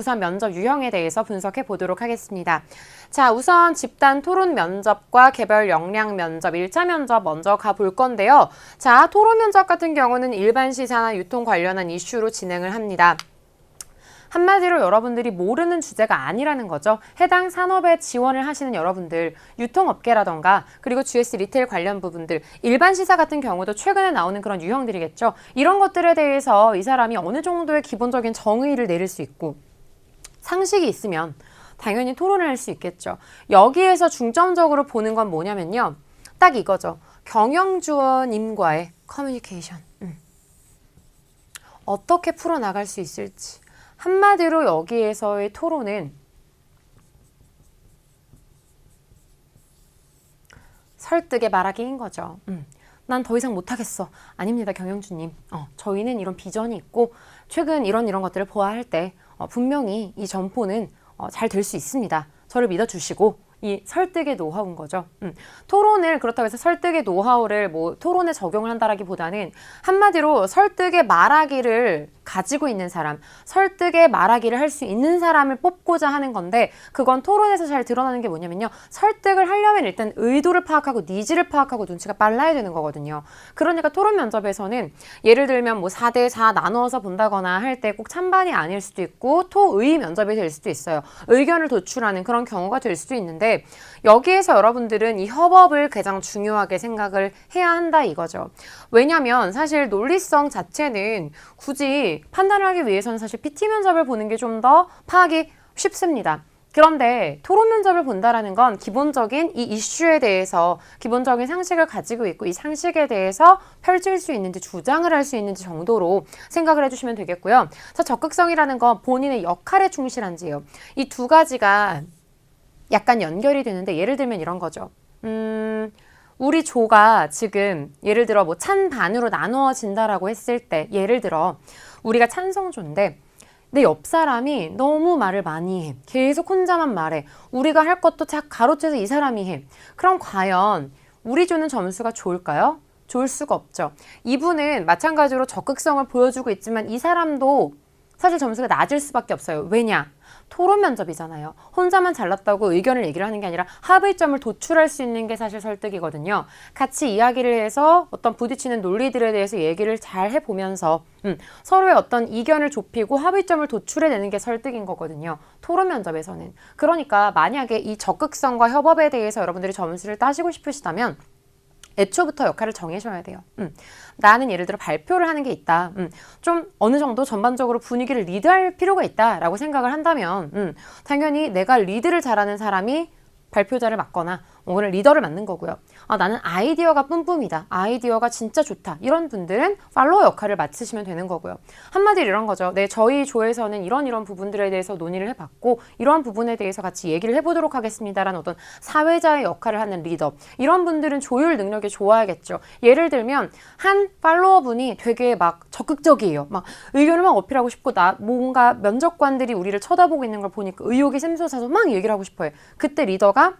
우선 면접 유형에 대해서 분석해 보도록 하겠습니다. 자, 우선 집단 토론 면접과 개별 역량 면접, 1차 면접 먼저 가볼 건데요. 자, 토론 면접 같은 경우는 일반 시사나 유통 관련한 이슈로 진행을 합니다. 한마디로 여러분들이 모르는 주제가 아니라는 거죠. 해당 산업에 지원을 하시는 여러분들, 유통업계라던가 그리고 GS 리테일 관련 부분들, 일반 시사 같은 경우도 최근에 나오는 그런 유형들이겠죠. 이런 것들에 대해서 이 사람이 어느 정도의 기본적인 정의를 내릴 수 있고 상식이 있으면 당연히 토론을 할 수 있겠죠. 여기에서 중점적으로 보는 건 뭐냐면요. 딱 이거죠. 경영주원님과의 커뮤니케이션. 음. 어떻게 풀어나갈 수 있을지. 한마디로 여기에서의 토론은 설득의 말하기인 거죠. 음. 난 더 이상 못하겠어. 아닙니다, 경영주님. 어, 저희는 이런 비전이 있고, 최근 이런 이런 것들을 보아할 때, 어, 분명히 이 점포는 어, 잘될 수 있습니다. 저를 믿어주시고, 이 설득의 노하우인 거죠. 음. 토론을 그렇다고 해서 설득의 노하우를 뭐 토론에 적용을 한다라기보다는 한마디로 설득의 말하기를 가지고 있는 사람, 설득의 말하기를 할 수 있는 사람을 뽑고자 하는 건데 그건 토론에서 잘 드러나는 게 뭐냐면요. 설득을 하려면 일단 의도를 파악하고 니즈를 파악하고 눈치가 빨라야 되는 거거든요. 그러니까 토론 면접에서는 예를 들면 뭐 4대 4 나누어서 본다거나 할 때 꼭 찬반이 아닐 수도 있고 토의 면접이 될 수도 있어요. 의견을 도출하는 그런 경우가 될 수도 있는데 여기에서 여러분들은 이 협업을 가장 중요하게 생각을 해야 한다 이거죠. 왜냐면 사실 논리성 자체는 굳이 판단을 하기 위해서는 사실 PT 면접을 보는 게 좀 더 파악이 쉽습니다. 그런데 토론 면접을 본다라는 건 기본적인 이 이슈에 대해서 기본적인 상식을 가지고 있고 이 상식에 대해서 펼칠 수 있는지 주장을 할 수 있는지 정도로 생각을 해주시면 되겠고요. 자, 적극성이라는 건 본인의 역할에 충실한지요. 이 두 가지가 약간 연결이 되는데 예를 들면 이런 거죠. 음, 우리 조가 지금 예를 들어 뭐 찬반으로 나누어진다라고 했을 때 예를 들어 우리가 찬성조인데 내 옆 사람이 너무 말을 많이 해. 계속 혼자만 말해. 우리가 할 것도 자 가로채서 이 사람이 해. 그럼 과연 우리 조는 점수가 좋을까요? 좋을 수가 없죠. 이분은 마찬가지로 적극성을 보여주고 있지만 이 사람도 사실 점수가 낮을 수밖에 없어요. 왜냐? 토론 면접이잖아요. 혼자만 잘났다고 의견을 얘기를 하는 게 아니라 합의점을 도출할 수 있는 게 사실 설득이거든요. 같이 이야기를 해서 어떤 부딪히는 논리들에 대해서 얘기를 잘 해보면서 음, 서로의 어떤 이견을 좁히고 합의점을 도출해내는 게 설득인 거거든요. 토론 면접에서는. 그러니까 만약에 이 적극성과 협업에 대해서 여러분들이 점수를 따시고 싶으시다면 애초부터 역할을 정해셔야 돼요. 음. 나는 예를 들어 발표를 하는 게 있다. 음. 좀 어느 정도 전반적으로 분위기를 리드할 필요가 있다라고 생각을 한다면 음. 당연히 내가 리드를 잘하는 사람이 발표자를 맡거나 오늘 리더를 맡는 거고요. 아, 나는 아이디어가 뿜뿜이다. 아이디어가 진짜 좋다. 이런 분들은 팔로워 역할을 맡으시면 되는 거고요. 한마디로 이런 거죠. 네, 저희 조에서는 이런 이런 부분들에 대해서 논의를 해봤고 이러한 부분에 대해서 같이 얘기를 해보도록 하겠습니다라는 어떤 사회자의 역할을 하는 리더. 이런 분들은 조율 능력이 좋아야겠죠. 예를 들면 한 팔로워 분이 되게 막 적극적이에요. 막 의견을 막 어필하고 싶고 나 뭔가 면접관들이 우리를 쳐다보고 있는 걸 보니까 의욕이 샘솟아서 막 얘기를 하고 싶어요. 그때 리더가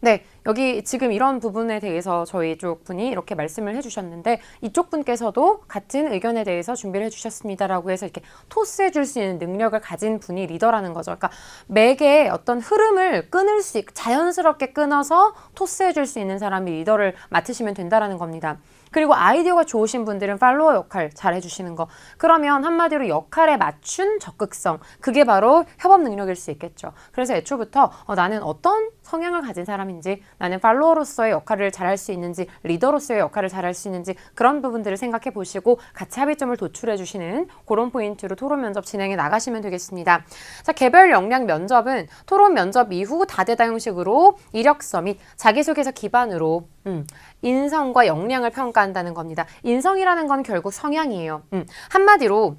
네, 여기 지금 이런 부분에 대해서 저희 쪽 분이 이렇게 말씀을 해주셨는데 이쪽 분께서도 같은 의견에 대해서 준비를 해주셨습니다라고 해서 이렇게 토스해 줄 수 있는 능력을 가진 분이 리더라는 거죠. 그러니까 맥의 어떤 흐름을 끊을 수, 있, 자연스럽게 끊어서 토스해 줄 수 있는 사람이 리더를 맡으시면 된다라는 겁니다. 그리고 아이디어가 좋으신 분들은 팔로워 역할 잘 해주시는 거. 그러면 한마디로 역할에 맞춘 적극성. 그게 바로 협업 능력일 수 있겠죠. 그래서 애초부터 어, 나는 어떤 성향을 가진 사람인지, 나는 팔로워로서의 역할을 잘할 수 있는지, 리더로서의 역할을 잘할 수 있는지 그런 부분들을 생각해 보시고 같이 합의점을 도출해 주시는 그런 포인트로 토론 면접 진행해 나가시면 되겠습니다. 자, 개별 역량 면접은 토론 면접 이후 다대다 형식으로 이력서 및 자기소개서 기반으로 음, 인성과 역량을 평가한다는 겁니다. 인성이라는 건 결국 성향이에요. 음, 한마디로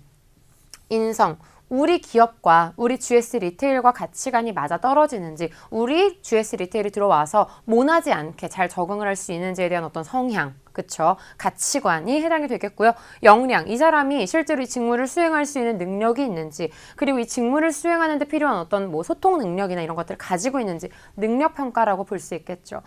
인성, 우리 기업과 우리 GS 리테일과 가치관이 맞아 떨어지는지, 우리 GS 리테일이 들어와서 모나지 않게 잘 적응을 할 수 있는지에 대한 어떤 성향, 그쵸? 가치관이 해당이 되겠고요. 역량, 이 사람이 실제로 이 직무를 수행할 수 있는 능력이 있는지, 그리고 이 직무를 수행하는 데 필요한 어떤 뭐 소통 능력이나 이런 것들을 가지고 있는지 능력 평가라고 볼 수 있겠죠.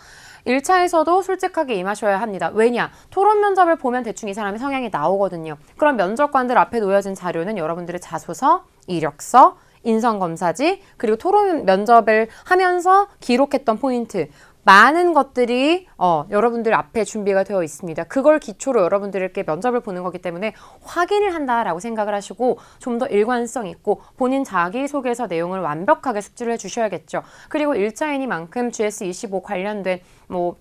1차에서도 솔직하게 임하셔야 합니다. 왜냐? 토론 면접을 보면 대충 이 사람의 성향이 나오거든요. 그럼 면접관들 앞에 놓여진 자료는 여러분들의 자소서, 이력서, 인성검사지, 그리고 토론 면접을 하면서 기록했던 포인트, 많은 것들이 어, 여러분들 앞에 준비가 되어 있습니다. 그걸 기초로 여러분들께 면접을 보는 거기 때문에 확인을 한다라고 생각을 하시고 좀 더 일관성 있고 본인 자기소개서 내용을 완벽하게 숙지를 해주셔야겠죠. 그리고 일자인이만큼 GS25 관련된 뭐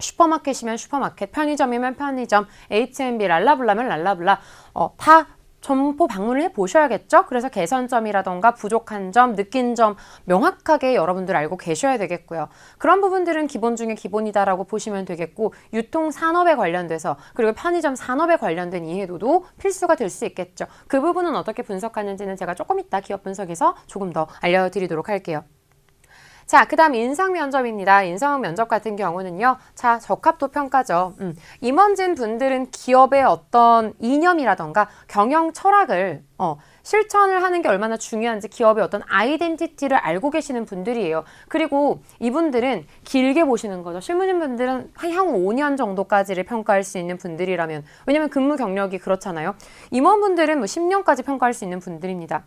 슈퍼마켓이면 슈퍼마켓, 편의점이면 편의점, H&B, 랄라블라면 랄라블라 어, 다 점포 방문을 해 보셔야겠죠? 그래서 개선점이라던가 부족한 점, 느낀 점 명확하게 여러분들 알고 계셔야 되겠고요. 그런 부분들은 기본 중에 기본이다라고 보시면 되겠고 유통 산업에 관련돼서 그리고 편의점 산업에 관련된 이해도도 필수가 될 수 있겠죠. 그 부분은 어떻게 분석하는지는 제가 조금 이따 기업 분석에서 조금 더 알려드리도록 할게요. 자, 그 다음 인상 면접입니다. 인상 면접 같은 경우는요. 자, 적합도 평가죠. 음, 임원진 분들은 기업의 어떤 이념이라던가 경영 철학을 어, 실천을 하는 게 얼마나 중요한지 기업의 어떤 아이덴티티를 알고 계시는 분들이에요. 그리고 이분들은 길게 보시는 거죠. 실무진 분들은 향후 5년 정도까지를 평가할 수 있는 분들이라면 왜냐면 근무 경력이 그렇잖아요. 임원분들은 뭐 10년까지 평가할 수 있는 분들입니다.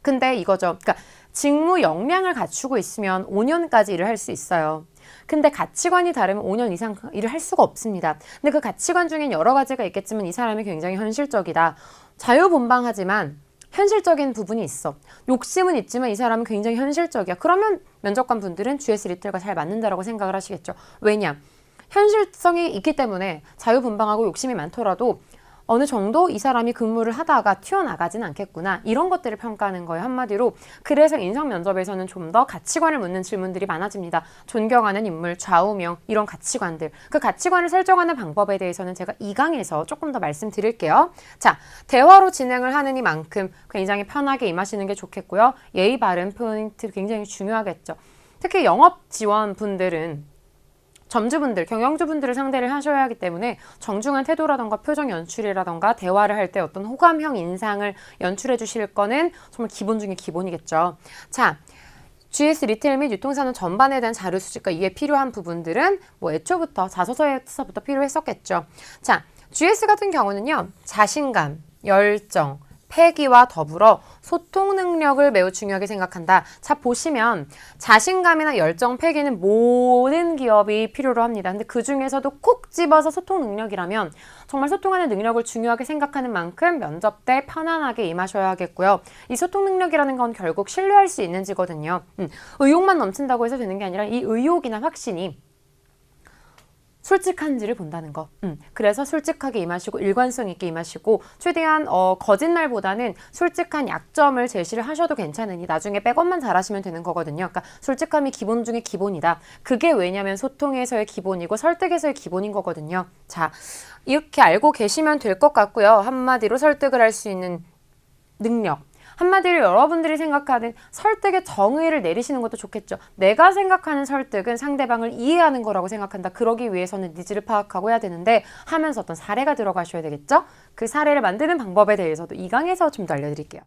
근데 이거죠. 그러니까 직무 역량을 갖추고 있으면 5년까지 일을 할 수 있어요. 근데 가치관이 다르면 5년 이상 일을 할 수가 없습니다. 근데 그 가치관 중엔 여러 가지가 있겠지만 이 사람이 굉장히 현실적이다. 자유분방하지만 현실적인 부분이 있어. 욕심은 있지만 이 사람은 굉장히 현실적이야. 그러면 면접관 분들은 GS 리틀과 잘 맞는다라고 생각을 하시겠죠. 왜냐? 현실성이 있기 때문에 자유분방하고 욕심이 많더라도 어느 정도 이 사람이 근무를 하다가 튀어나가진 않겠구나. 이런 것들을 평가하는 거예요. 한마디로. 그래서 인성 면접에서는 좀 더 가치관을 묻는 질문들이 많아집니다. 존경하는 인물, 좌우명, 이런 가치관들. 그 가치관을 설정하는 방법에 대해서는 제가 이강에서 조금 더 말씀드릴게요. 자, 대화로 진행을 하는 이만큼 굉장히 편하게 임하시는 게 좋겠고요. 예의 바른 포인트 굉장히 중요하겠죠. 특히 영업 지원 분들은 점주분들, 경영주분들을 상대를 하셔야 하기 때문에 정중한 태도라던가 표정 연출이라던가 대화를 할 때 어떤 호감형 인상을 연출해 주실 거는 정말 기본 중에 기본이겠죠. 자, GS 리테일 및 유통산업 전반에 대한 자료 수집과 이에 필요한 부분들은 뭐 애초부터 자소서에서부터 필요했었겠죠. 자, GS 같은 경우는요, 자신감, 열정, 패기와 더불어 소통 능력을 매우 중요하게 생각한다. 자, 보시면 자신감이나 열정, 패기는 모든 기업이 필요로 합니다. 근데 그 중에서도 콕 집어서 소통 능력이라면 정말 소통하는 능력을 중요하게 생각하는 만큼 면접 때 편안하게 임하셔야 하겠고요. 이 소통 능력이라는 건 결국 신뢰할 수 있는지거든요. 음, 의욕만 넘친다고 해서 되는 게 아니라 이 의욕이나 확신이 솔직한지를 본다는 거. 음, 그래서 솔직하게 임하시고 일관성 있게 임하시고 최대한 어, 거짓말보다는 솔직한 약점을 제시를 하셔도 괜찮으니 나중에 백업만 잘하시면 되는 거거든요. 그러니까 솔직함이 기본 중에 기본이다. 그게 왜냐면 소통에서의 기본이고 설득에서의 기본인 거거든요. 자, 이렇게 알고 계시면 될 것 같고요. 한마디로 설득을 할 수 있는 능력. 한마디로 여러분들이 생각하는 설득의 정의를 내리시는 것도 좋겠죠. 내가 생각하는 설득은 상대방을 이해하는 거라고 생각한다. 그러기 위해서는 니즈를 파악하고 해야 되는데 하면서 어떤 사례가 들어가셔야 되겠죠. 그 사례를 만드는 방법에 대해서도 이 강에서 좀 더 알려드릴게요.